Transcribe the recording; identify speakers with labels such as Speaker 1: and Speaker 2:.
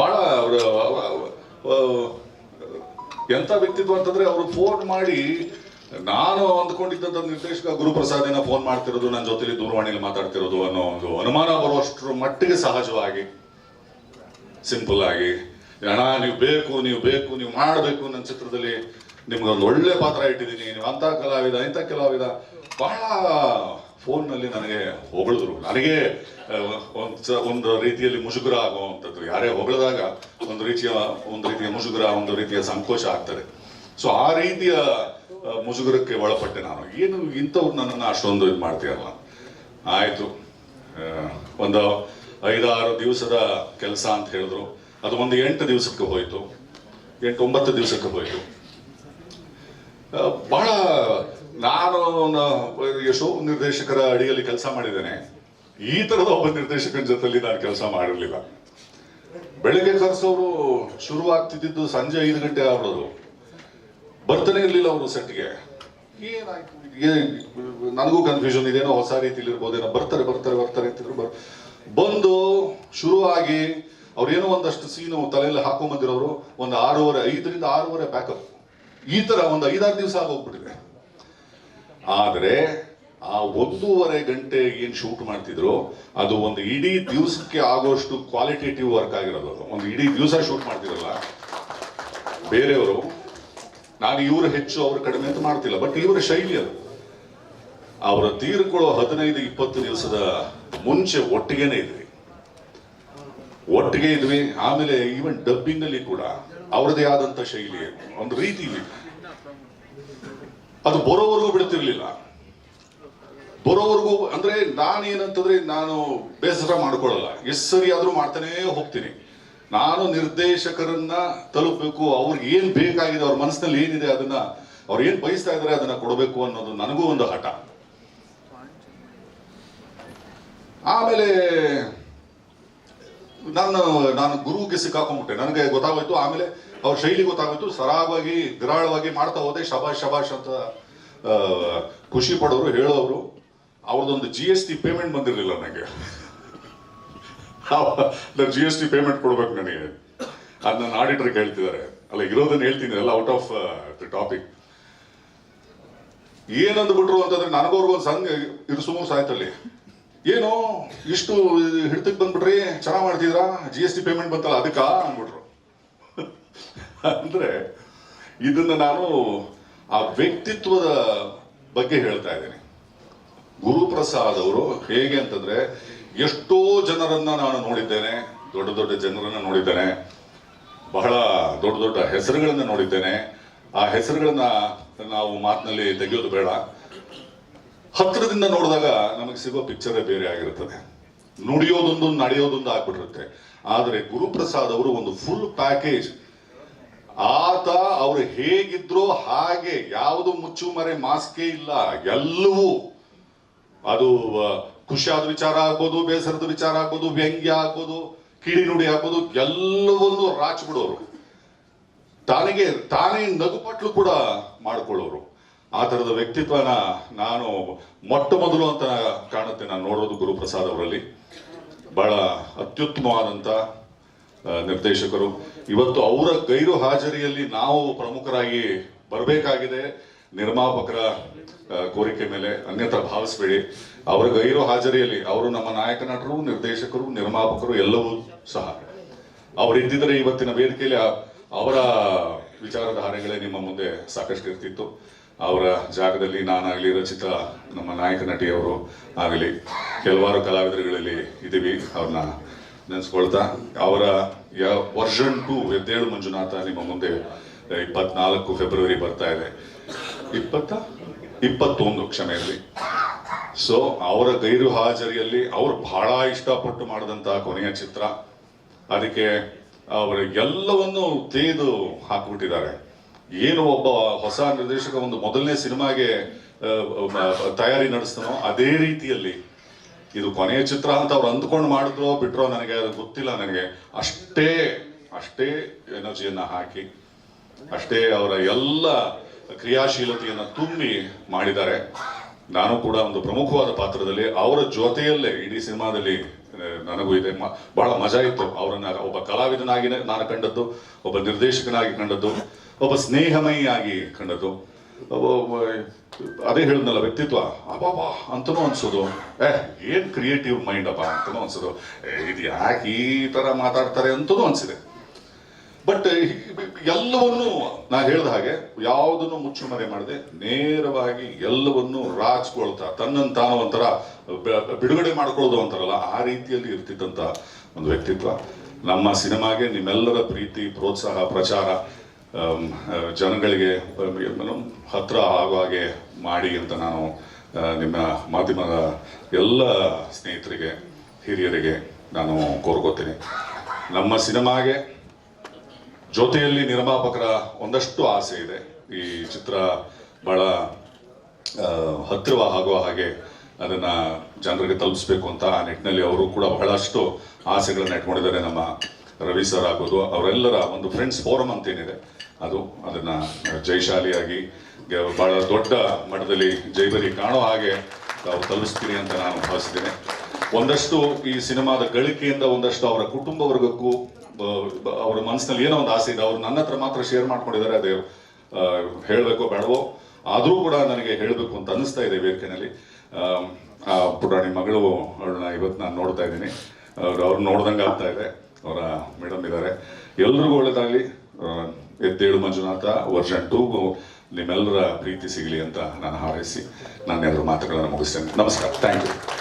Speaker 1: ಬಹಳ ಅವರು ಎಂತ ವ್ಯಕ್ತಿತ್ವ ಅಂತಂದ್ರೆ ಅವರು ಫೋನ್ ಮಾಡಿ, ನಾನು ಅಂದ್ಕೊಂಡಿದ್ದಂತ ನಿರ್ದೇಶಕ ಗುರುಪ್ರಸಾದಿನ ಫೋನ್ ಮಾಡ್ತಿರೋದು ನನ್ನ ಜೊತೆಲಿ ದೂರವಾಣಿಯಲ್ಲಿ ಮಾತಾಡ್ತಿರೋದು ಅನ್ನೋ ಒಂದು ಅನುಮಾನ ಬರುವಷ್ಟರ ಮಟ್ಟಿಗೆ ಸಹಜವಾಗಿ ಸಿಂಪಲ್ ಆಗಿ, ಅಣ್ಣ, ನೀವು ಬೇಕು ನೀವು ಬೇಕು, ನೀವು ಮಾಡಬೇಕು ನನ್ನ ಚಿತ್ರದಲ್ಲಿ ನಿಮ್ಗೊಂದು ಒಳ್ಳೆ ಪಾತ್ರ ಇಟ್ಟಿದ್ದೀನಿ. ನೀವು ಅಂತ ಕಲಾವಿದ, ಇಂಥ ಕಲಾವಿದ, ಬಹಳ ಫೋನ್ನಲ್ಲಿ ನನಗೆ ಹೊಗಳಿದ್ರು. ನನಗೆ ಒಂದು ಒಂದು ರೀತಿಯಲ್ಲಿ ಮುಜುಗರ ಆಗುವಂಥದ್ದು ಯಾರೇ ಹೊಗಳಿದಾಗ ಒಂದು ರೀತಿಯ ಒಂದು ರೀತಿಯ ಮುಜುಗರ, ಒಂದು ರೀತಿಯ ಸಂಕೋಚ ಆಗ್ತದೆ. ಸೊ ಆ ರೀತಿಯ ಮುಜುಗರಕ್ಕೆ ಒಳಪಟ್ಟೆ ನಾನು. ಏನು ಇಂಥವ್ರು ನನ್ನನ್ನು ಅಷ್ಟೊಂದು ಇದು ಮಾಡ್ತೀರಲ್ಲ ಆಯ್ತು. ಒಂದು ಐದಾರು ದಿವಸದ ಕೆಲಸ ಅಂತ ಹೇಳಿದ್ರು. ಅದು ಒಂದು ಎಂಟು ದಿವಸಕ್ಕೆ ಹೋಯ್ತು. ಎಂಟು, ಒಂಬತ್ತು ದಿವಸಕ್ಕೆ ಹೋಯಿತು. ಬಹಳ, ನಾನು ಎಷ್ಟೋ ನಿರ್ದೇಶಕರ ಅಡಿಯಲ್ಲಿ ಕೆಲಸ ಮಾಡಿದ್ದೇನೆ. ಈ ತರದ ಒಬ್ಬ ನಿರ್ದೇಶಕನ ಜೊತೆಯಲ್ಲಿ ನಾನು ಕೆಲಸ ಮಾಡಿರಲಿಲ್ಲ. ಬೆಳಿಗ್ಗೆ ಕರೆಸೋರು ಶುರುವಾಗ್ತಿದ್ದು ಸಂಜೆ ಐದು ಗಂಟೆ ಆಗ್ಬಿಡೋದು ಬರ್ತಾನೆ ಇರ್ಲಿಲ್ಲ ಅವರು ಸೆಟ್ಗೆ. ಏನಾಯ್ತು? ನನಗೂ ಕನ್ಫ್ಯೂಷನ್ ಇದೇನೋ ಹೊಸ ರೀತಿಲಿ ಇರ್ಬೋದೇನೋ. ಬರ್ತಾರೆ ಬರ್ತಾರೆ ಬರ್ತಾರೆ ಅಂತಿದ್ರು. ಬರ್, ಬಂದು ಶುರುವಾಗಿ ಅವ್ರೇನೋ ಒಂದಷ್ಟು ಸೀನು ತಲೆಯಲ್ಲಿ ಹಾಕೊಂಬಂದಿರೋರು ಒಂದು ಆರೂವರೆ, ಐದರಿಂದ ಆರೂವರೆ ಬ್ಯಾಕಪ್ ಈ ತರ ಒಂದು ಐದಾರು ದಿವಸ ಆಗೋಗ್ಬಿಟ್ಟಿದೆ. ಆದ್ರೆ ಆ ಒಂದೂವರೆ ಗಂಟೆ ಏನ್ ಶೂಟ್ ಮಾಡ್ತಿದ್ರು, ಅದು ಒಂದು ಇಡೀ ದಿವಸಕ್ಕೆ ಆಗೋಷ್ಟು ಕ್ವಾಲಿಟೇಟಿವ್ ವರ್ಕ್ ಆಗಿರೋದು ಒಂದು ಇಡೀ ದಿವಸ ಶೂಟ್ ಮಾಡ್ತಿರಲ್ಲ, ಬೇರೆಯವರು, ನಾನು ಇವರು ಹೆಚ್ಚು, ಅವರು ಕಡಿಮೆ ಅಂತ ಮಾಡ್ತಿಲ್ಲ ಬಟ್ ಇವರ ಶೈಲಿ ಅದು. ಅವರ ತೀರ್ಕೊಳ್ಳೋ ಹದಿನೈದು, ಇಪ್ಪತ್ತು ದಿವಸದ ಮುಂಚೆ ಒಟ್ಟಿಗೆನೆ ಇದ್ವಿ. ಒಟ್ಟಿಗೆ ಇದ್ವಿ, ಆಮೇಲೆ ಈವನ್ ಡಬ್ಬಿಂಗ್ ಅಲ್ಲಿ ಕೂಡ ಅವರದೇ ಆದಂತ ಶೈಲಿ ಒಂದು ರೀತಿ. ಅದು ಬರೋವರೆಗೂ ಬಿಡ್ತಿರ್ಲಿಲ್ಲ. ಬರೋವರೆಗೂ ಅಂದ್ರೆ ನಾನೇನಂತಂದ್ರೆ ನಾನು ಬೇಸರ ಮಾಡ್ಕೊಳ್ಳಲ್ಲ. ಎಷ್ಟು ಸರಿ ಆದ್ರೂ ಮಾಡ್ತಾನೇ ಹೋಗ್ತೀನಿ. ನಾನು ನಿರ್ದೇಶಕರನ್ನ ತಲುಪಬೇಕು ಅವ್ರಿಗೆ ಏನ್ ಬೇಕಾಗಿದೆ, ಅವ್ರ ಮನಸ್ಸಿನಲ್ಲಿ ಏನಿದೆ ಅದನ್ನ ಅವ್ರು ಏನ್ ಬಯಸ್ತಾ ಇದಾರೆ ಅದನ್ನ ಕೊಡಬೇಕು ಅನ್ನೋದು ನನಗೂ ಒಂದು ಹಠ. ಆಮೇಲೆ ನಾನು ನಾನು ಗುರುಗೆ ಸಿಕ್ಕಾಕೊಂಡ್ಬಿಟ್ಟೆ. ನನಗೆ ಗೊತ್ತಾಗೋಯ್ತು. ಆಮೇಲೆ ಅವ್ರ ಶೈಲಿ ಗೊತ್ತಾಗೋಯ್ತು. ಸರಾಗವಾಗಿ, ವಿರಾಳವಾಗಿ ಮಾಡ್ತಾ ಹೋದೆ. ಶಬಾಷ್ ಶಬಾಷ್ ಅಂತ ಖುಷಿ ಪಡೋರು, ಹೇಳೋರು. ಅವ್ರದ್ದೊಂದು ಜಿ ಎಸ್ ಟಿ ಪೇಮೆಂಟ್ ಬಂದಿರಲಿಲ್ಲ ನನಗೆ. ನಾನು ಜಿ ಎಸ್ ಟಿ ಪೇಮೆಂಟ್ ಕೊಡ್ಬೇಕು ನನಗೆ. ಅದು ನನ್ನ ಆಡಿಟರ್ಗೆ ಹೇಳ್ತಿದ್ದಾರೆ ಅಲ್ಲ, ಇರೋದನ್ನ ಹೇಳ್ತೀನಿ ಅಲ್ಲ ಔಟ್ ಆಫ್ ದ ಟಾಪಿಕ್ ಏನಂದ್ಬಿಟ್ರು ಅಂತಂದ್ರೆ ನನಗೋರ್ಗ ಒಂದು ಸಂಘ ಇದು ಸುಮಾರು ಸಾಯ್ತಲ್ಲಿ. ಏನು, ಇಷ್ಟು ಹಿಡ್ತಕ್ಕೆ ಬಂದ್ಬಿಟ್ರಿ, ಚೆನ್ನಾಗಿ ಮಾಡ್ತಿದ್ರಾ? ಜಿ ಎಸ್ ಟಿ ಪೇಮೆಂಟ್ ಬಂತಲ್ಲ, ಅದಕ್ಕ ಅಂದ್ಬಿಟ್ರು. ಅಂದ್ರೆ, ಇದನ್ನ ನಾನು ಆ ವ್ಯಕ್ತಿತ್ವದ ಬಗ್ಗೆ ಹೇಳ್ತಾ ಇದ್ದೀನಿ. ಗುರುಪ್ರಸಾದ್ ಅವರು ಹೇಗೆ ಅಂತಂದ್ರೆ ಎಷ್ಟೋ ಜನರನ್ನ ನಾನು ನೋಡಿದ್ದೇನೆ, ದೊಡ್ಡ ದೊಡ್ಡ ಜನರನ್ನ ನೋಡಿದ್ದೇನೆ, ಬಹಳ ದೊಡ್ಡ ದೊಡ್ಡ ಹೆಸರುಗಳನ್ನ ನೋಡಿದ್ದೇನೆ. ಆ ಹೆಸರುಗಳನ್ನ ನಾವು ಮಾತಿನಲ್ಲಿ ತೆಗೆಯೋದು ಬೇಡ. ಹತ್ತಿರದಿಂದ ನೋಡಿದಾಗ ನಮಗೆ ಸಿಗೋ ಪಿಕ್ಚರೇ ಬೇರೆ ಆಗಿರುತ್ತದೆ. ನುಡಿಯೋದೊಂದು, ನಡೆಯೋದೊಂದು ಆಗ್ಬಿಟ್ಟಿರುತ್ತೆ. ಆದರೆ ಗುರುಪ್ರಸಾದ್ ಅವರು ಒಂದು ಫುಲ್ ಪ್ಯಾಕೇಜ್ ಆತ ಅವರು ಹೇಗಿದ್ರೋ ಹಾಗೆ, ಯಾವುದು ಮುಚ್ಚುಮರೆ, ಮಾಸ್ಕೇ ಇಲ್ಲ, ಎಲ್ಲವೂ ಅದು ಖುಷಿಯಾದ ವಿಚಾರ ಆಗ್ಬೋದು, ಬೇಸರದ ವಿಚಾರ ಆಗ್ಬೋದು, ವ್ಯಂಗ್ಯ ಆಗ್ಬೋದು, ಕಿಡಿ ನುಡಿ ಆಗ್ಬೋದು, ಎಲ್ಲವನ್ನೂ ರಾಚ್ಬಿಡೋರು. ತಾನಿಗೆ, ತಾನೇ ನಗುಪಟ್ಲು ಕೂಡ ಮಾಡ್ಕೊಳ್ಳೋರು. ಆ ಥರದ ವ್ಯಕ್ತಿತ್ವನ ನಾನು ಮೊಟ್ಟ ಮೊದಲು ಅಂತ ಕಾಣುತ್ತೆ ನಾನು ನೋಡೋದು ಗುರುಪ್ರಸಾದ್ ಅವರಲ್ಲಿ. ಬಹಳ ಅತ್ಯುತ್ತಮವಾದಂಥ ನಿರ್ದೇಶಕರು. ಇವತ್ತು ಅವರ ಗೈರು ಹಾಜರಿಯಲ್ಲಿ ನಾವು ಪ್ರಮುಖರಾಗಿ ಬರಬೇಕಾಗಿದೆ. ನಿರ್ಮಾಪಕರ ಕೋರಿಕೆ ಮೇಲೆ ಅನ್ಯತ್ರ ಭಾವಿಸ್ಬೇಡಿ. ಅವರು ಗೈರು ಹಾಜರಿಯಲ್ಲಿ ಅವರು ನಮ್ಮ ನಾಯಕ ನಟರು, ನಿರ್ದೇಶಕರು, ನಿರ್ಮಾಪಕರು ಎಲ್ಲವೂ ಸಹ. ಅವರು ಇದ್ದಿದ್ರೆ ಇವತ್ತಿನ ವೇದಿಕೆಯಲ್ಲಿ ಅವರ ವಿಚಾರಧಾರೆಗಳೇ ನಿಮ್ಮ ಮುಂದೆ ಸಾಕಷ್ಟು ಇರ್ತಿತ್ತು. ಅವರ ಜಾಗದಲ್ಲಿ ನಾನಾಗಲಿ ರಚಿತಾ ನಮ್ಮ ನಾಯಕ ನಟಿಯವರು ಆಗಲಿ, ಕೆಲವಾರು ಕಲಾವಿದರುಗಳಲ್ಲಿ ಇದ್ದೀವಿ ಅವ್ರನ್ನ ನೆನೆಸ್ಕೊಳ್ತಾ. ಅವರ ವರ್ಷನ್ ಟು ಎದ್ದೇಳು ಮಂಜುನಾಥ ನಿಮ್ಮ ಮುಂದೆ, ಇಪ್ಪತ್ನಾಲ್ಕು ಫೆಬ್ರವರಿ ಬರ್ತಾ ಇದೆ. ಇಪ್ಪತ್ತ, ಇಪ್ಪತ್ತೊಂದು ಕ್ಷಮೆ ಇರಲಿ ಸೊ ಅವರ ಗೈರು ಹಾಜರಿಯಲ್ಲಿ ಅವರು ಬಹಳ ಇಷ್ಟಪಟ್ಟು ಮಾಡಿದಂತಹ ಕೊನೆಯ ಚಿತ್ರ. ಅದಕ್ಕೆ ಅವರು ಎಲ್ಲವನ್ನು ತೆಗೆದು ಹಾಕ್ಬಿಟ್ಟಿದ್ದಾರೆ. ಏನು ಒಬ್ಬ ಹೊಸ ನಿರ್ದೇಶಕ ಒಂದು ಮೊದಲನೇ ಸಿನಿಮಾಗೆ ತಯಾರಿ ನಡೆಸ್ತಾನೋ ಅದೇ ರೀತಿಯಲ್ಲಿ ಇದು ಕೊನೆಯ ಚಿತ್ರ ಅಂತ ಅವ್ರು ಅಂದ್ಕೊಂಡು ಮಾಡಿದ್ರೋ ಬಿಟ್ರೋ ನನಗೆ ಅದು ಗೊತ್ತಿಲ್ಲ ನನಗೆ. ಅಷ್ಟೇ ಅಷ್ಟೇ ಎನರ್ಜಿಯನ್ನ ಹಾಕಿ, ಅಷ್ಟೇ ಅವರ ಎಲ್ಲ ಕ್ರಿಯಾಶೀಲತೆಯನ್ನ ತುಂಬಿ ಮಾಡಿದ್ದಾರೆ. ನಾನು ಕೂಡ ಒಂದು ಪ್ರಮುಖವಾದ ಪಾತ್ರದಲ್ಲಿ ಅವರ ಜೊತೆಯಲ್ಲೇ ಇಡೀ ಸಿನಿಮಾದಲ್ಲಿ ನನಗೂ ಇದೆ ಬಹಳ ಮಜಾ ಇತ್ತು. ಅವರನ್ನ ಒಬ್ಬ ಕಲಾವಿದನಾಗಿ ನಾನು ಕಂಡದ್ದು, ಒಬ್ಬ ನಿರ್ದೇಶಕನಾಗಿ ಕಂಡದ್ದು, ಒಬ್ಬ ಸ್ನೇಹಮಯಿಯಾಗಿ ಕಂಡದ್ದು. ಅದೇ ಹೇಳಿದ್ನಲ್ಲ, ವ್ಯಕ್ತಿತ್ವ. ಅಬ್ಬಾಬಾ ಅಂತನೂ ಅನ್ಸೋದು. ಏ, ಏನ್ ಕ್ರಿಯೇಟಿವ್ ಮೈಂಡ್ ಅಪ್ಪ ಅಂತನೂ ಅನ್ಸೋದು. ಇದು ಯಾಕೆ ಈ ತರ ಮಾತಾಡ್ತಾರೆ ಅಂತನೂ ಅನ್ಸಿದೆ. ಬಟ್ ಎಲ್ಲವನ್ನೂ ನಾ ಹೇಳಿದ ಹಾಗೆ ಯಾವುದನ್ನು ಮುಚ್ಚುಮರೆ ಮಾಡದೆ, ನೇರವಾಗಿ ಎಲ್ಲವನ್ನೂ ರಾಜ್ಕೊಳ್ತಾ ತನ್ನನ್ನು ತಾನು ಒಂಥರ ಬಿಡುಗಡೆ ಮಾಡ್ಕೊಳ್ಳೋದು ಅಂತಾರಲ್ಲ, ಆ ರೀತಿಯಲ್ಲಿ ಇರ್ತಿದ್ದಂತ ಒಂದು ವ್ಯಕ್ತಿತ್ವ. ನಮ್ಮ ಸಿನಿಮಾಗೆ ನಿಮ್ಮೆಲ್ಲರ ಪ್ರೀತಿ, ಪ್ರೋತ್ಸಾಹ, ಪ್ರಚಾರ ಜನಗಳಿಗೆ ಹತ್ರ ಆಗೋ ಹಾಗೆ ಮಾಡಿ ಅಂತ ನಾನು ನಿಮ್ಮ ಮಾಧ್ಯಮದ ಎಲ್ಲ ಸ್ನೇಹಿತರಿಗೆ, ಹಿರಿಯರಿಗೆ ನಾನು ಕೋರ್ಕೋತೀನಿ. ನಮ್ಮ ಸಿನಿಮಾಗೆ ಜೊತೆಯಲ್ಲಿ ನಿರ್ಮಾಪಕರ ಒಂದಷ್ಟು ಆಸೆ ಇದೆ. ಈ ಚಿತ್ರ ಬಹಳ ಹತ್ತಿರವ ಹತ್ತಿರ ಆಗುವ ಹಾಗೆ ಅದನ್ನ ಜನರಿಗೆ ತಲುಪಿಸ್ಬೇಕು ಅಂತ ಆ ನಿಟ್ಟಿನಲ್ಲಿ ಅವರು ಕೂಡ ಬಹಳಷ್ಟು ಆಸೆಗಳನ್ನು ಇಟ್ಕೊಂಡಿದ್ದಾರೆ. ನಮ್ಮ ರವಿ ಸರ್ ಆಗೋದು ಅವರೆಲ್ಲರ ಒಂದು ಫ್ರೆಂಡ್ಸ್ ಫೋರಮ್ ಅಂತ ಏನಿದೆ ಅದು ಅದನ್ನ ಜೈಶಾಲಿಯಾಗಿ ಬಹಳ ದೊಡ್ಡ ಮಟ್ಟದಲ್ಲಿ ಜೈಬರಿ ಕಾಣೋ ಹಾಗೆ ತಾವು ತಲುಪಿಸ್ತೀನಿ ಅಂತ ನಾನು ಭಾವಿಸಿದ್ದೇನೆ ಒಂದಷ್ಟು ಈ ಸಿನಿಮಾದ ಗಳಿಕೆಯಿಂದ ಒಂದಷ್ಟು ಅವರ ಕುಟುಂಬ ವರ್ಗಕ್ಕೂ ಅವರ ಮನಸ್ಸಿನಲ್ಲಿ ಏನೋ ಒಂದು ಆಸೆ ಇದೆ. ಅವ್ರು ನನ್ನ ಹತ್ರ ಮಾತ್ರ ಶೇರ್ ಮಾಡ್ಕೊಂಡಿದ್ದಾರೆ, ಅದೇ ಹೇಳಬೇಕೋ ಬೇಡವೋ. ಆದರೂ ಕೂಡ ನನಗೆ ಹೇಳಬೇಕು ಅಂತ ಅನ್ನಿಸ್ತಾ ಇದೆ ವೇದಿಕೆನಲ್ಲಿ. ಆ ಪುಟಾಣಿ ಮಗಳು ಅವಳನ್ನ ಇವತ್ತು ನಾನು ನೋಡ್ತಾ ಇದ್ದೀನಿ. ಅವ್ರು ಅವ್ರು ನೋಡ್ದಂಗೆ ಆಗ್ತಾ ಇದೆ. ಅವರ ಮೇಡಮ್ ಇದ್ದಾರೆ. ಎಲ್ರಿಗೂ ಒಳ್ಳೇದಾಗಲಿ. ಎದ್ದೇಳು ಮಂಜುನಾಥ, ವರ್ಷನ್ ಟೂ ನಿಮ್ಮೆಲ್ಲರ ಪ್ರೀತಿ ಸಿಗಲಿ ಅಂತ ನಾನು ಹಾರೈಸಿ ನಾನು ಎಲ್ಲರ ಮಾತುಗಳನ್ನು ಮುಗಿಸ್ತೇನೆ. ನಮಸ್ಕಾರ. Thank you